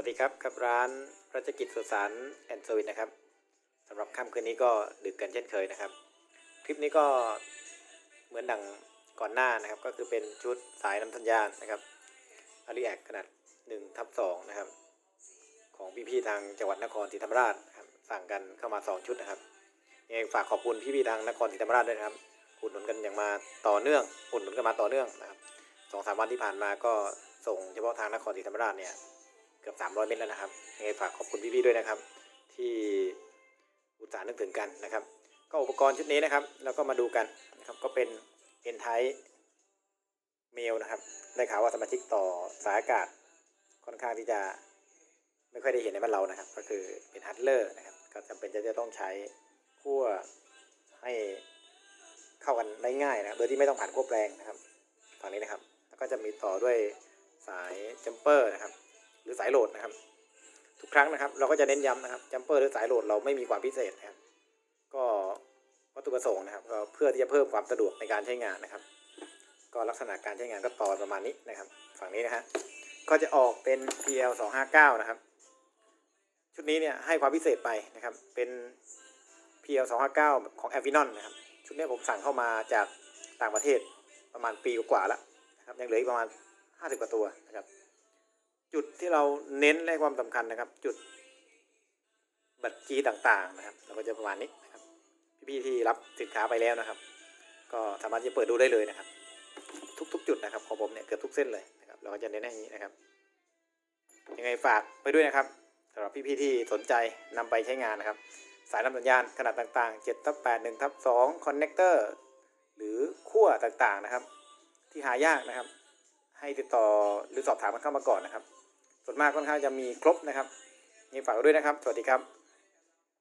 วัสดีครับกับร้านรัชกิจสุสานแอนด์สวิตนะครับสำหรับค่ำคืนนี้ก็ดึกกันเช่นเคยนะครับ คลิปนี้ก็เหมือนดังก่อนหน้านะครับ ก็คือเป็นชุดสายน้ำสัญญาณนะครับอารีแอคขนาด1ทับ2นะครับ ของพี่ๆทางจังหวัดนครศรีธรรมราชครับสั่งกันเข้ามา 2 ชุดนะครับยังไงฝากขอบคุณพี่ๆทางนครศรีธรรมราชด้วยนะครับอุดหนุนกันอย่างมาต่อเนื่องอุดหนุนกันมาต่อเนื่องนะครับสองสามวันที่ผ่านมาก็ส่งเฉพาะทางนครศรีธรรมราชเนี่ย กือบ300 เมตรแล้วนะครับยังไงฝากขอบคุณพี่ๆด้วยนะครับ ที่อุตส่าห์นึกถึงกันนะครับ ก็อุปกรณ์ชุดนี้นะครับ แล้วก็มาดูกันนะครับก็เป็น N Type Mail นะครับ ได้ข่าวว่าสมาชิกต่อสายอากาศค่อนข้างที่จะไม่ค่อยได้เห็นในบ้านเรานะครับ ก็คือเป็นฮัตเลอร์นะครับ ก็จำเป็นจะจะต้องใช้ขั้วให้เข้ากันได้ง่ายนะครับโดยที่ไม่ต้องผ่านขั้วแปลงนะครับฝั่งนี้นะครับ แล้วก็จะมีต่อด้วยสายจัมเปอร์นะครับ รือสายโหลดนะครับ ทุกครั้งนะครับ เราก็จะเน้นย้ำนะครับจัมเปอร์หรือสายโหลดเราไม่มีความพิเศษนะครับ ก็วัตถุประสงค์นะครับก็เพื่อที่จะเพิ่มความสะดวกในการใช้งานนะครับ ก็ลักษณะการใช้งานก็ต่อประมาณนี้นะครับ ฝั่งนี้นะฮะก็จะออกเป็น PL 2 5 9นะครับ ชุดนี้เนี่ยให้ความพิเศษไปนะครับ เป็น PL 2 5 9ของ a v i n o n นะครับ ชุดนี้ผมสั่งเข้ามาจากต่างประเทศประมาณปีกว่าแล้วนะครับ ยังเหลืออีกประมาณ 50 กว่าตัวนะครับ จุดที่เราเน้นและให้ความสำคัญนะครับ จุดบัตรจีต่างๆนะครับ เราก็จะประมาณนี้นะครับ พี่ๆที่รับสินค้าไปแล้วนะครับ ก็สามารถจะเปิดดูได้เลยนะครับ ทุกๆ จุดนะครับของผมเนี่ยเกือบทุกเส้นเลยนะครับ เราก็จะเน้นให้อย่างนี้นะครับยังไงฝากไปด้วยนะครับสำหรับพี่ๆที่สนใจนำไปใช้งานนะครับ สายนำสัญญาณขนาดต่างๆ7ทับ8 1ทับ2คอนเนคเตอร์หรือขั้วต่างๆนะครับ ที่หายากนะครับ ให้ติดต่อหรือสอบถามกันเข้ามาก่อนนะครับ ส่วนมากค่อนข้างจะมีครบนะครับนี่ฝากด้วยนะครับ สวัสดีครับ